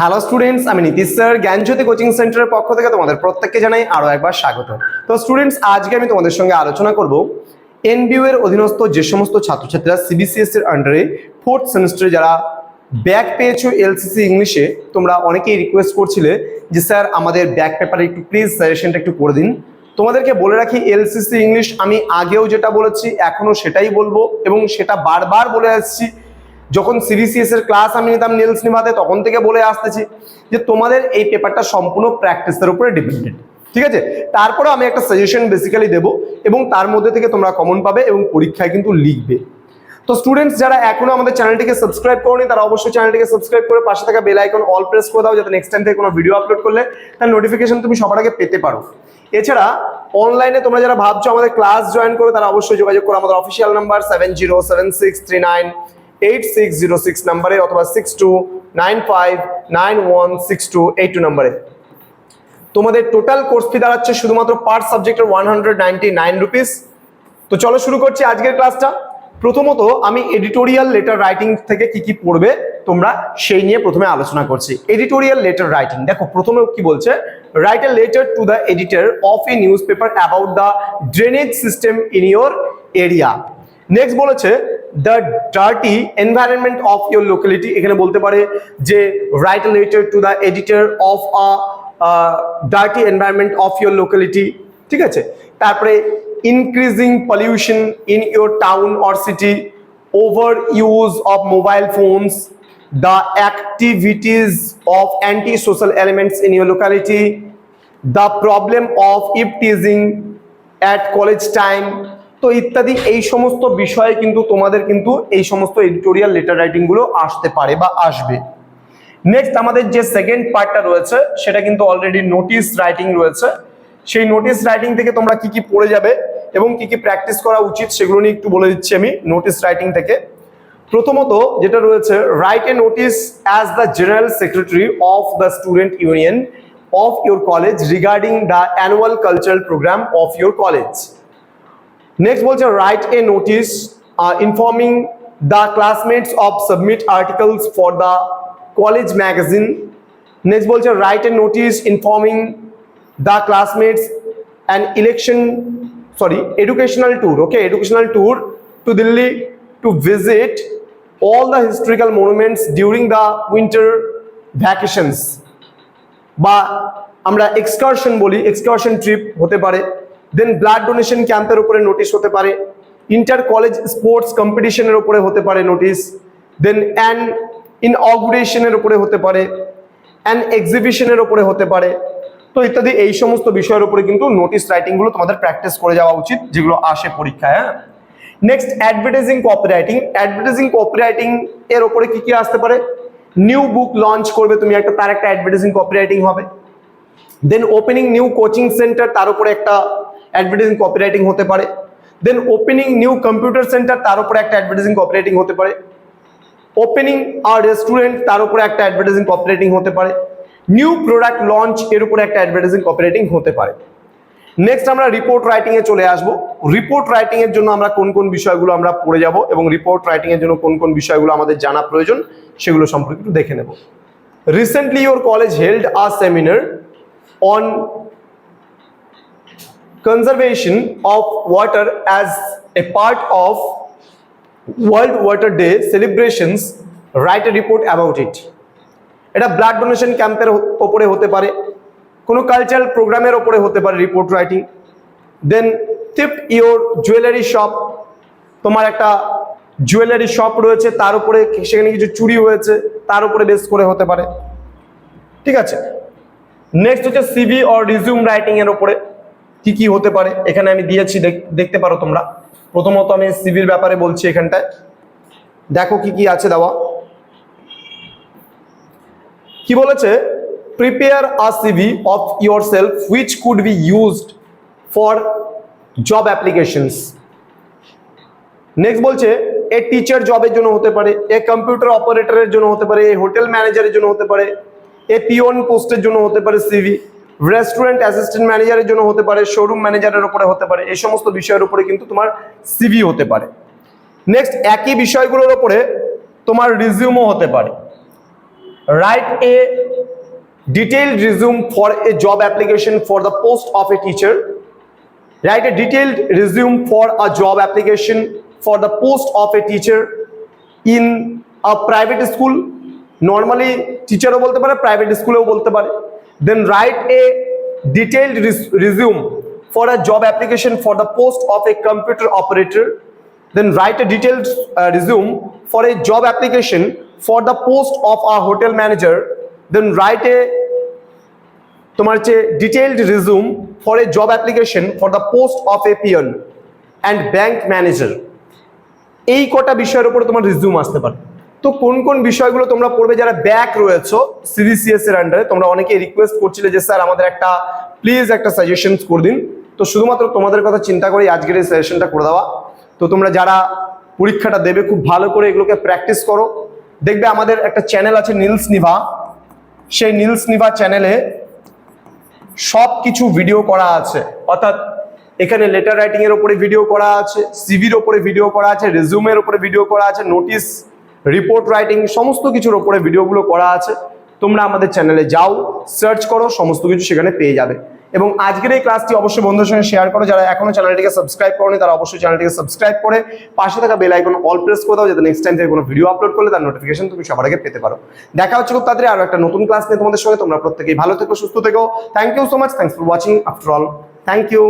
Hello students আমি Nitish sir, Gyanjyoti coaching সেন্টারের পক্ষ থেকে তোমাদের প্রত্যেককে জানাই আরও একবার স্বাগত। তো স্টুডেন্টস আজকে আমি তোমাদের সঙ্গে আলোচনা করব এনবিইউ এর অধীনস্থ যে সমস্ত ছাত্রছাত্রীরা সিবিসিএস এর আন্ডারে ফোর্থ সেমিস্টারে যারা ব্যাক পেয়েছ এলসিসি ইংলিশে তোমরা অনেকেই রিকোয়েস্ট করছিলে যে স্যার আমাদের ব্যাক পেপারে একটু প্লিজ সাজেশনটা একটু করে দিন। তোমাদেরকে বলে রাখি এলসিসি ইংলিশ আমি আগেও যেটা বলেছি এখনও সেটাই বলব এবং সেটা বারবার বলে আসছি। যখন সিবিসিএস এর ক্লাস আমি নিতাম নেলস নিভাতে তখন থেকে বলে আসতেছি যে তোমাদের এই পেপারটা সম্পূর্ণ প্র্যাকটিসের উপরে ডিপেন্ডেন্ট ঠিক আছে? তারপরে আমি একটা সাজেশন বেসিক্যালি দেব এবং তার মধ্যে থেকে তোমরা কমন পাবে এবং পরীক্ষায় কিন্তু লিখবে। তো স্টুডেন্টস যারা এখনও আমাদের চ্যানেলটিকে সাবস্ক্রাইব করনি, তারা অবশ্যই চ্যানেলটিকে সাবস্ক্রাইব করে পাশে থাকা বেল আইকন অল প্রেস করে দাও যাতে নেক্সট টাইম থেকে কোনো ভিডিও আপলোড করলে তার নোটিফিকেশন তুমি সবার আগে পেতে পারো। এছাড়া অনলাইনে তোমরা যারা ভাবছ আমাদের ক্লাস জয়েন করে, তারা অবশ্যই যোগাযোগ করো। আমাদের official number seven zero seven six three nine eight six zero six নাম্বারে অথবা six two nine five nine one six two eight two নাম্বারে তোমাদের টোটাল কোর্স ফি দাঁড়াচ্ছে শুধুমাত্র পার সাবজেক্টের one hundred ninety nine rupees তো চলো শুরু করছি আজকের ক্লাসটা প্রথমত আমি এডিটোরিয়াল লেটার রাইটিং থেকে কি কি পড়বে তোমরা সেই নিয়ে প্রথমে আলোচনা করছি। এডিটোরিয়াল লেটার রাইটিং দেখো প্রথমে কি বলছে write a letter to the editor of a newspaper about the drainage system in your area next বলেছে the dirty environment of your locality এখানে বলতে পারে যে write letter to the editor of a dirty environment of your locality ঠিক আছে? তারপরে increasing pollution in your town or city over use of mobile phones the activities of anti social elements in your locality the problem of eve teasing at college time তো ইত্যাদি, এই সমস্ত বিষয়ে কিন্তু তোমাদের কিন্তু এই সমস্ত এডিটোরিয়াল লেটার রাইটিংগুলো আসতে পারে বা আসবে। নেক্সট আমাদের যে সেকেন্ড পার্টটা রয়েছে, সেটা কিন্তু অলরেডি নোটিশ রাইটিং রয়েছে। সেই নোটিশ রাইটিং থেকে তোমরা কি কি পড়ে যাবে এবং কি কি প্র্যাকটিস করা উচিত, সেগুলো নিয়ে একটু বলে দিচ্ছি আমি নোটিশ রাইটিং থেকে। প্রথমত যেটা রয়েছে write a notice as the general secretary of the student union of your college regarding the annual cultural programme of your college next বলছে write a notice informing the classmates of submit articles for the college magazine next বলছে write a notice informing the classmates and election sorry educational tour okay educational tour to Delhi to visit all the historical monuments during the winter vacations. বা আমরা excursion বলি excursion trip হতে পারে। Then blood donation ক্যাম্পের উপরে notice হতে পারে। Inter college sports কম্পিটিশনের উপরে হতে পারে নোটিশ দেন অ্যান ইনঅগুরেশনের উপরে হতে পারে। অ্যান এক্সিবিশনের উপরে হতে পারে। তো ইত্যাদি এই সমস্ত বিষয়ের উপরে কিন্তু নোটিশ রাইটিংগুলো তোমাদের প্র্যাকটিস করে যাওয়া উচিত, যেগুলো আসে পরীক্ষায় হ্যাঁ? Next advertising copywriting advertising copywriting এর উপরে কি কি আসতে পারে? নিউ বুক লঞ্চ করবে, তুমি একটা, তার একটা অ্যাডভার্টাইজিং কপিরাইটিং হবে। Then opening new coaching centre তার উপরে একটা অ্যাডভার্টাইজিং কপিরাইটিং হতে পারে। Then opening new computer centre তার উপরে একটা অ্যাডভার্টাইজিং কপিরাইটিং হতে পারে। ওপেনিং আর রেস্টুরেন্ট তার উপরে একটা অ্যাডভার্টাইজিং কপিরাইটিং হতে পারে। নিউ প্রোডাক্ট লঞ্চ এর উপরে একটা অ্যাডভার্টাইজিং কপিরাইটিং হতে পারে। নেক্সট আমরা রিপোর্ট রাইটিং এ চলে আসব। রিপোর্ট রাইটিং এর জন্য আমরা কোন কোন বিষয়গুলো আমরা পড়ে যাব এবং রিপোর্ট রাইটিং এর জন্য কোন কোন বিষয়গুলো আমাদের জানা প্রয়োজন, সেগুলো সম্পর্কে একটু দেখে নেব। Recently your college held a seminar on conservation of water as a part of World Water Day celebrations, write a report about it. এটা ব্লাড ডোনেশন ক্যাম্পের ওপরে হতে পারে, কোনো কালচারাল প্রোগ্রামের ওপরে হতে পারে report writing then tip your jewellery shop তোমার একটা জুয়েলারি শপ রয়েছে, তার উপরে সেখানে কিছু চুরি হয়েছে, তার উপরে বেস করে হতে পারে। ঠিক আছে? নেক্সট হচ্ছে সিভি অর রিজিউম রাইটিং এর উপরে কি কি হতে পারে? এখানে আমি দিয়েছি, দেখ- দেখতে পারো তোমরা। প্রথমত আমি সিভির ব্যাপারে বলছি এখানটায়। দেখো কি কি আছে দেওয়া। কি বলেছে? Prepare a CV of yourself which could be used for job applications next বলছে এ টিচার জবের জন্য হতে পারে এ কম্পিউটার অপারেটরের জন্য হতে পারে এ হোটেল ম্যানেজারের জন্য হতে পারে এ পিওন পোস্টের জন্য হতে পারে সিভি রেস্টুরেন্ট অ্যাসিস্ট্যান্ট ম্যানেজারের জন্য হতে পারে শোরুম ম্যানেজারের উপরে হতে পারে, এই সমস্ত বিষয়ের উপরে কিন্তু তোমার সিভি হতে পারে। নেক্সট একই বিষয়গুলোর উপরে তোমার রিজিউমও হতে পারে। Write a detailed resume for a job application for the post of a teacher write a detail resume for a job application for the post of a teacher in a private school normally টিচারও বলতে পারে private স্কুলেও বলতে পারে। Then write a detailed resume for a job application for the post of a computer operator then write a detailed uh, resume for a job application for the post of a hotel manager then write a তোমার হচ্ছে detailed resume for a job application for the post of a peon and bank manager এই কটা বিষয়ের উপরে তোমার resume আসতে পারে তো কোন কোন বিষয়গুলো তোমরা পড়বে যারা ব্যাক রয়েছো সিবিসিএস এর আন্ডারে তোমরা অনেকে রিকোয়েস্ট করছিলে যে, স্যার, আমাদের একটা প্লিজ একটা সাজেশনস করে দিন। তো শুধুমাত্র তোমাদের কথা চিন্তা করে আজকের এই সাজেশনটা করে দেওয়া। তো তোমরা যারা পরীক্ষাটা দেবে, খুব ভালো করে এগুলোকে প্র্যাকটিস করো। দেখবে আমাদের একটা চ্যানেল আছে নীলস নিভা। সেই নীলস নিভা চ্যানেলে সব কিছু ভিডিও করা আছে। অর্থাৎ এখানে লেটার রাইটিং এর উপরে ভিডিও করা আছে সিভির উপরে ভিডিও করা আছে রেজুমের উপরে ভিডিও করা আছে নোটিশ রিপোর্ট রাইটিং সমস্ত কিছুর ওপরে ভিডিওগুলো করা আছে। তোমরা আমাদের চ্যানেলে যাও সার্চ করো, সমস্ত কিছু সেখানে পেয়ে যাবে। এবং আজকের এই ক্লাসটি অবশ্যই বন্ধুদের সঙ্গে শেয়ার করো। যারা এখনও চ্যানেলটিকে সাবস্ক্রাইব করোনি, তারা অবশ্যই চ্যানেলটিকে সাবস্ক্রাইব করে পাশে থাকা বেল আইকন অল প্রেস করে দাও, যাতে নেক্সট টাইম থেকে কোনো ভিডিও আপলোড করলে তার নোটিফিকেশন তুমি সবার আগে পেতে পারো। দেখা হচ্ছে খুব তাড়াতাড়ি আরও একটা নতুন ক্লাস নিয়ে তোমাদের সঙ্গে। তোমরা প্রত্যেকেই ভালো থেকো, সুস্থ থেকো। Thank you so much thanks for watching after all thank you